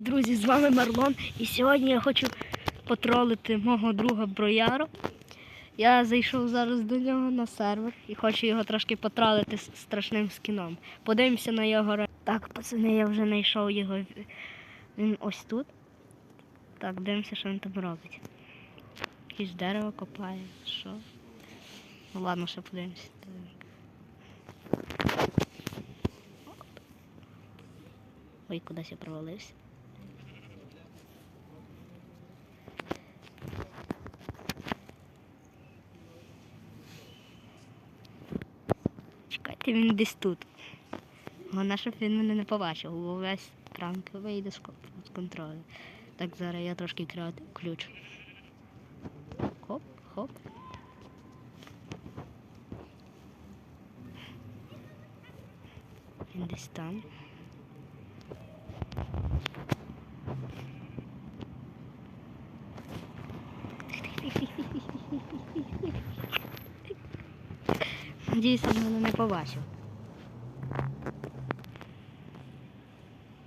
Друзі, з вами Марлон, і сьогодні я хочу потролити мого друга Брояру. Я зайшов зараз до нього на сервер і хочу його трошки потролити з страшним скіном. Подивимося на його. Так, пацани, я вже знайшов його. Він ось тут. Так, дивимося, що він там робить. Якесь дерево копає. Що? Ну ладно, ще подивимося. Ой, кудись я провалився. Чекайте, він десь тут. Головне, щоб він мене не побачив, бо весь пранк вийде з контролю. Так, зараз я трошки ключ. Хоп, хоп. Він десь там. Надіюсь, він мене не побачив.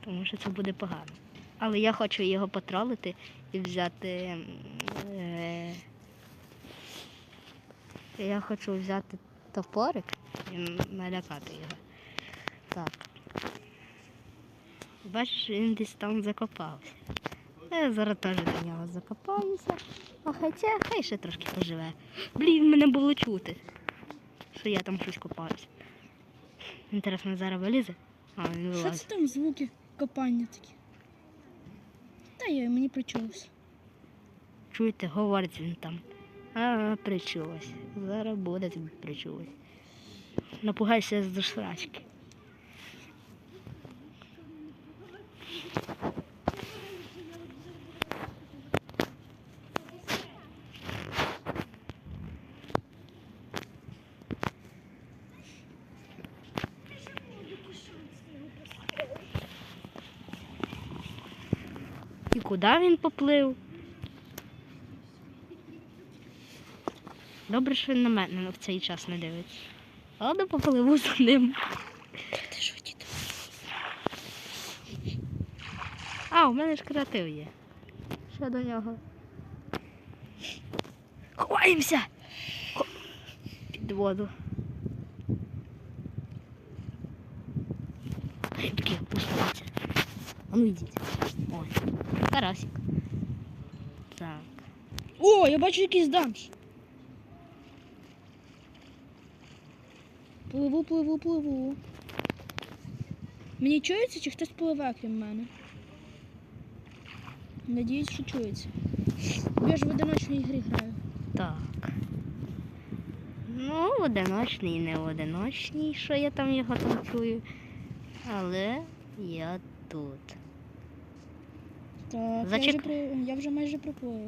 Тому що це буде погано. Але я хочу його потролити і взяти. Е... Я хочу взяти топорик і налякати його. Так. Бачиш, він десь там закопався. Я зараз теж до нього закопаюся. А хоча хай ще трошки поживе. Блін, мене було чути, що я там щось копаюся. Інтересно, зараз вилізе? А, він Що це там звуки копання такі? Та я мені причулося. Чуєте, говорить він там. А, причулось. Зараз буде тобі причулось. Напугайся з дошрачки. Куди він поплив? Добре, що він на мене в цей час не дивиться. Але попливу за ним. Ти що, діти? А, у мене ж креатив є. Що до нього? Ховаємося! Під воду. Рибки пускаються. А ну йдіть. Ой, карасик. Так. О, я бачу якийсь дамж. Пливу, пливу, пливу. Мені чується, чи хтось пливе крім мене? Надіюсь, що чується. Я ж в одиночній грі граю. Так. Ну, одиночний, не одиночний, що я там його там чую. Але я тут. Так, я вже, при... я вже майже приплив.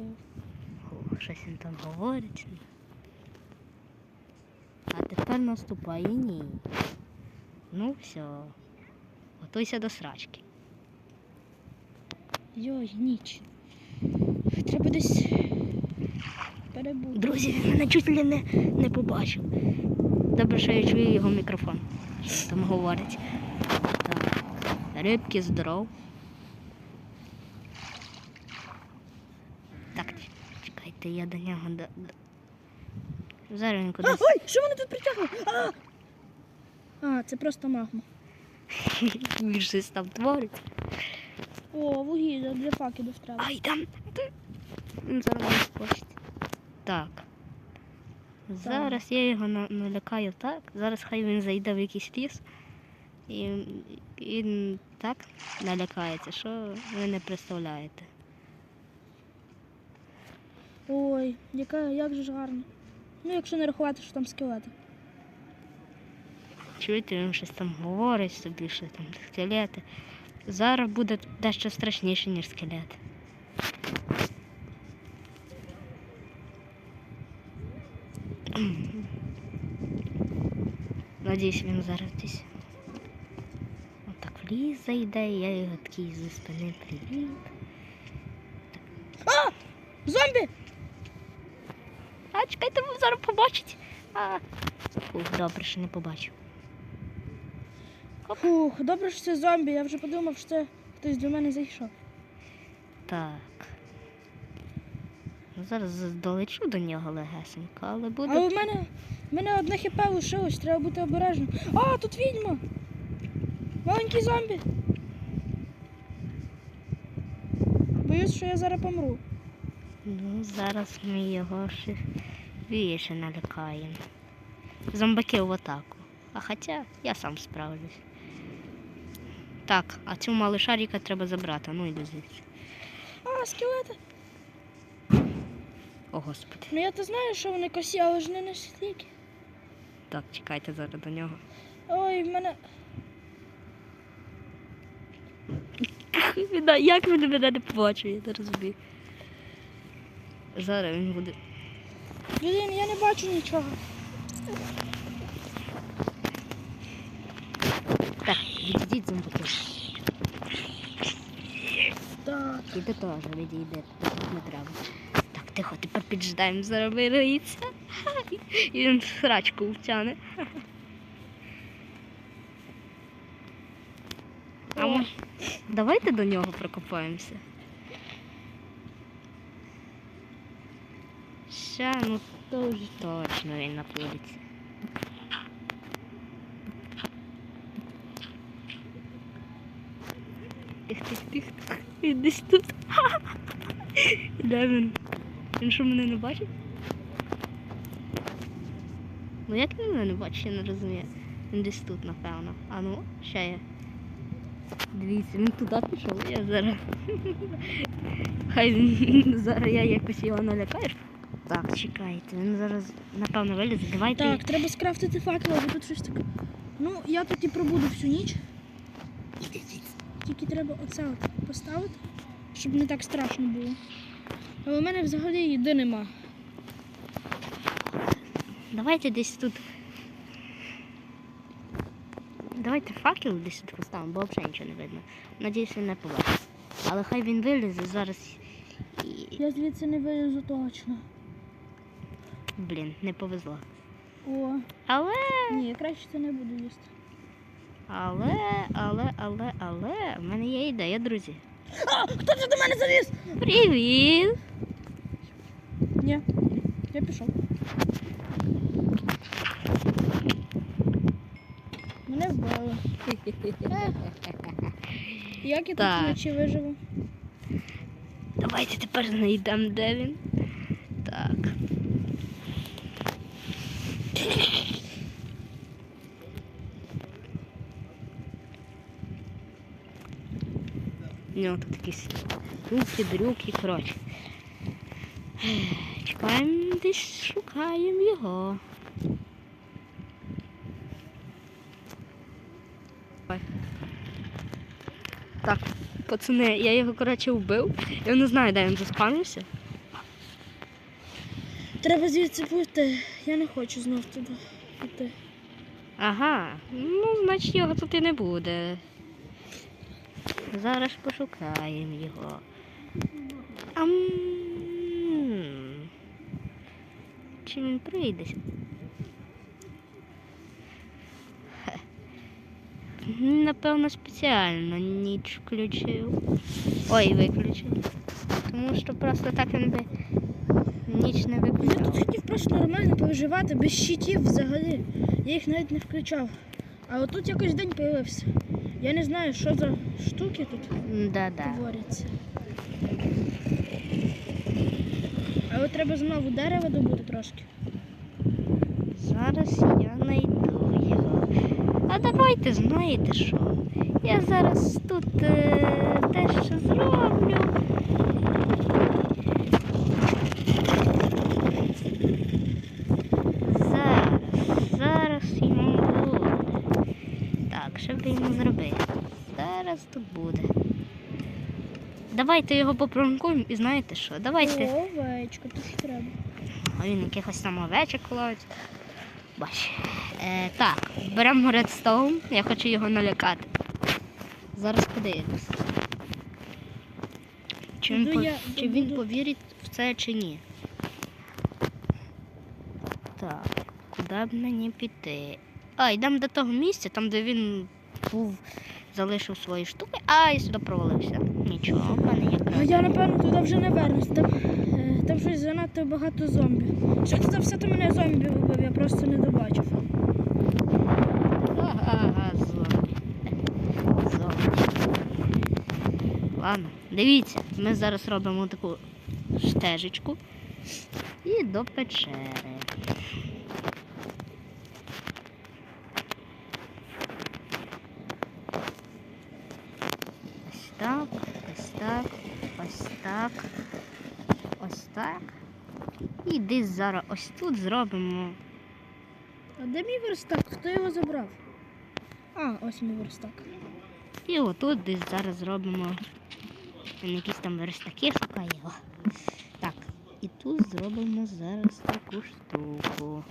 О, щось він там говорить. А тепер наступає ні. Ну все. Готуйся до срачки. Йой, ніч. Треба десь перебути. Друзі, він мене чуть ли не, не побачив. Добре, що я чую його мікрофон. Що там говорить. Так. Рибки здоров. Так, чекайте, я до нього. До... Зараз він А, ой, що вони тут притягли? А! а, це просто магма. Він щось там творить. О, вугілля для факелів треба. Ай, там. Він зараз мене спочить. Так. Зараз я його на- налякаю так. Зараз хай він зайде в якийсь ліс. І він так налякається, що ви не представляєте. Ой, яка, як же ж гарно. Ну, якщо не рахувати, що там скелети. Чуєте, він щось там говорить собі, що там скелети. Зараз буде дещо страшніше, ніж скелети. Надіюсь, він зараз десь отак в ліс зайде, і я його такий зі спини привіт. А! Зомбі! Чекайте, ви зараз побачить. А. Фух, добре, що не побачив. Фух, добре, що це зомбі. Я вже подумав, що це хтось до мене зайшов. Так. Ну, Зараз долечу до нього легесенько, але буде. Але в мене, в мене одне хп лишилось, треба бути обережним. А, тут відьма! Маленький зомбі. Боюсь, що я зараз помру. Ну, зараз ми його ще більше налякаємо. Зомбаки в атаку. А хоча я сам справлюсь. Так, а цю малишаріка треба забрати. Ну йди звідси. А, скелети. О, господи. Ну я то знаю, що вони косі, але ж не настільки. Так, чекайте зараз до нього. Ой, в мене. Як він мене не побачив, я не розумію. Зараз він буде. Блін, я не бачу нічого. Так, відійдіть зомбаки. Так. І ти теж відійде, тут не треба. Так, тихо, тепер піджидаємо, зараз вириється. І він срачку втягне. А ми... Давайте до нього прокопаємося. Ща, ну то точно він напудиться. Тих, тих, тих, тих. Він десь тут. Де він? Він що мене не бачить? Ну як він мене не бачить, я не розумію. Він десь тут, напевно. А ну, ще є. Дивіться, він туди пішов, я зараз. Хай зараз я якось його налякаю. Так, чекайте, він зараз, напевно, вилізе. Давайте. Так, треба скрафтити факел, бо тут щось таке. Ну, я тут і пробуду всю ніч. Тільки треба оце от поставити, щоб не так страшно було. Але в мене взагалі їди нема. Давайте десь тут. Давайте факел десь тут поставимо, бо взагалі нічого не видно. Надіюсь, він не побачить. Але хай він вилізе зараз. І... Я звідси не вилізу точно. Блін, не повезло. О, Але, ні, я краще це не буду їсти. але, але, але, але, в мене є ідея, друзі. А, хто це до мене заліз? Привіт! Ні, я пішов. Мене вбили. Як я Так. тут вночі виживу? Давайте тепер знайдемо, де він. Так. У нього тут якісь руки, брюки, коротше. Чекаємо десь, шукаємо його. Так, пацани, я його, коротше, вбив. Я не знаю, де він заспавнився. Треба звідси пути. Я не хочу знов туди йти. Ага, ну, значить його тут і не буде. Зараз пошукаємо його. Ам... Чи він прийде? Напевно, спеціально ніч включив. Ой, виключив. Тому що просто так він би ніч не Я тут хотів просто нормально повиживати, без щитів взагалі. Я їх навіть не включав. А отут якось день появився. Я не знаю, що за штуки тут Да-да. творяться. Але треба знову дерева добути трошки. Зараз я знайду його. А давайте знаєте що? Я зараз тут е, дещо зроблю. Зараз, зараз йому буде. Так, що би йому зробити? Тут буде. Давайте його попронкуємо і знаєте що? Давайте. О, овечка, тут треба. А він якихось там овечок ловить. Бач. Е, так, беремо редстоун, я хочу його налякати. Зараз подивимось. Чи він, по- я, чи він повірить в це чи ні. Так, куди б мені піти? А, йдемо до того місця, там, де він був, залишив свої штуки, а і сюди провалився. Нічого, в мене є А я напевно туди вже не вернусь. Там, е, там щось занадто багато зомбі. Що це за все то мене зомбі вибив, я просто не добачив. Ага, зомбі. Зомбі. Ладно, дивіться, ми зараз робимо таку стежечку і до печери. Ось так, ось так, ось так, ось так. І зараз ось тут зробимо А де мій верстак? Хто його забрав? А, ось мій верстак. І отут десь зараз зробимо якісь там верстаки шукає його. Так, і тут зробимо зараз таку штуку.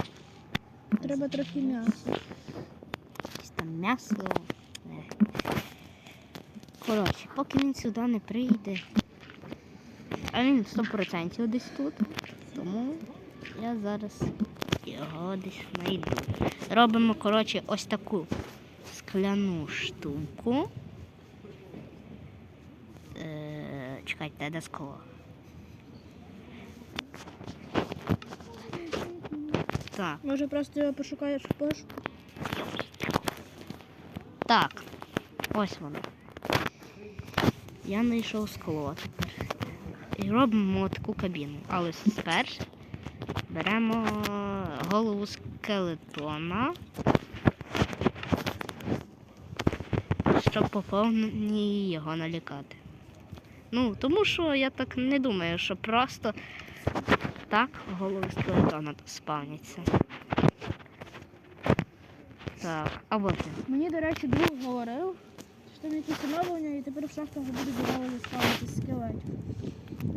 Треба трохи м'яса. Якесь там м'ясо. Е. Коротше, поки він сюди не прийде. А він 100% десь тут. Тому я зараз його десь знайду. Робимо, коротше, ось таку скляну штуку. Е, чекайте, де скло? Так. Може просто його пошукаєш в пошуку? Так, ось воно. Я знайшов скло тепер. І робимо таку кабіну. Але спершу беремо голову скелетона, щоб поповні його налякати. Ну, тому що я так не думаю, що просто так голови скелетона спавняться. Так, а от він. Мені, до речі, друг говорив, що там якісь оновлення і тепер в шахтах буде дерева заставити скелетів.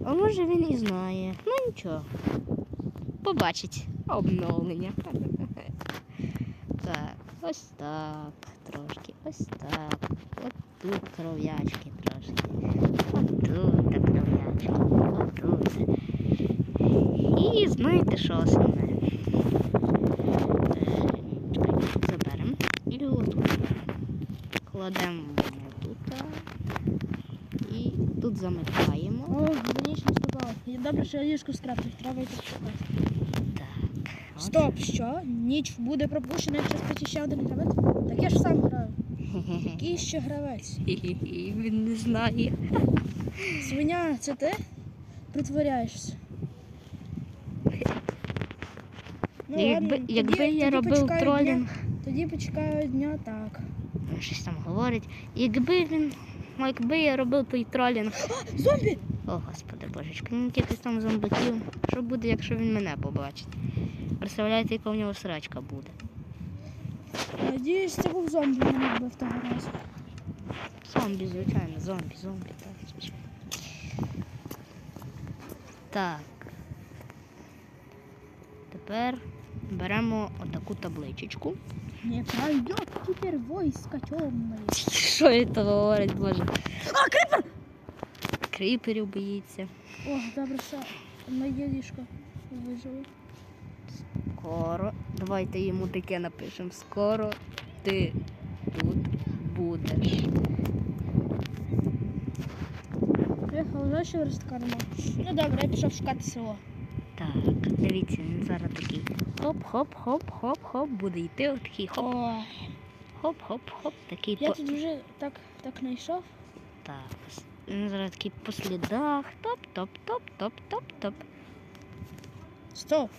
А може він і знає. Ну нічого. Побачить обновлення. Так, ось так трошки, ось так. От тут кров'ячки трошки. От тут кров'ячки. От тут. І знаєте, що основне? Е, Заберемо. І отут. Кладемо тут. І тут замикаємо. О, ніч наступала. І Добре, що я ліжку скрафтив, треба йти шукати. Стоп, що? Ніч буде пропущена, якщо спить ще один гравець? Так я ж сам граю. Який ще гравець? Він не знає. Свиня, це ти? Притворяєшся. Ну, якби ладно, якби тоді- я тоді робив почекаю тролінг, Дня, тоді почекаю дня так. він щось там говорить. Якби він. ну, Якби я робив той тролінг. Зомбі! О, господи божечки, ну якихось там зомбаків. Що буде, якщо він мене побачить? Представляєте, яка в нього срачка буде? Надіюсь, це був зомбі, мене вбив того разу. Зомбі, звичайно, зомбі, зомбі, так, звичайно. Так. Тепер беремо отаку табличечку. Не пройдет теперь войска темные. Що він то говорить, боже? А, крипер! Кріперів боїться. О, добре, що моє ліжко вижило. Скоро. Давайте йому таке напишемо. Скоро ти тут будеш. Приїхав верстка нема. Ну добре, я пішов шукати село. Так, дивіться, він зараз такий. Хоп-хоп-хоп-хоп-хоп. Буде йти отакий хоп. Хоп-хоп-хоп, Такий я по... тут вже так, так знайшов. Так. Він зараз такий по слідах. Топ-топ-топ-топ-топ-топ. Стоп!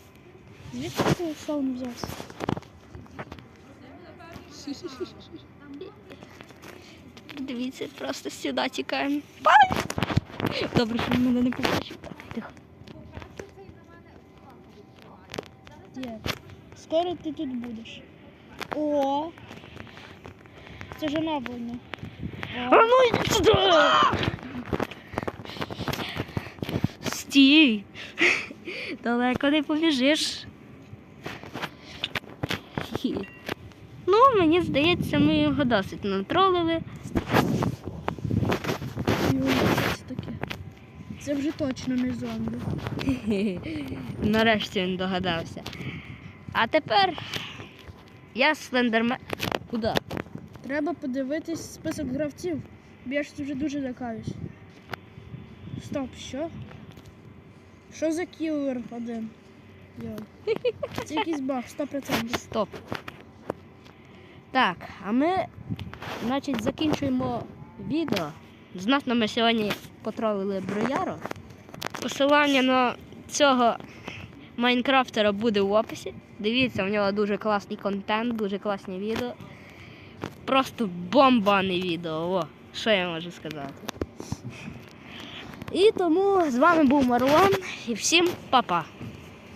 Звідки ти сон взявся? Дивіться, просто сюди тікаємо. Добре, що він мене не побачив. Так, тихо. Де? Скоро ти тут будеш. О! Це ж оновлення. А ну йди сюди! Стій! Далеко не побіжиш. Хі. Ну, мені здається, ми його досить натролили. Це вже точно не зомбі. Нарешті він догадався. А тепер я слендермен. Куди? Треба подивитись список гравців. Бо я ж вже дуже лякаюсь. Стоп, що? Що за кілер один? Це якийсь баг, 100%. Стоп. Так, а ми, значить, закінчуємо відео. Знатно ми сьогодні потролили Брояру. Посилання на цього Майнкрафтера буде в описі. Дивіться, в нього дуже класний контент, дуже класні відео. Просто бомбане відео. О, що я можу сказати. І тому з вами був Марлон і всім па-па.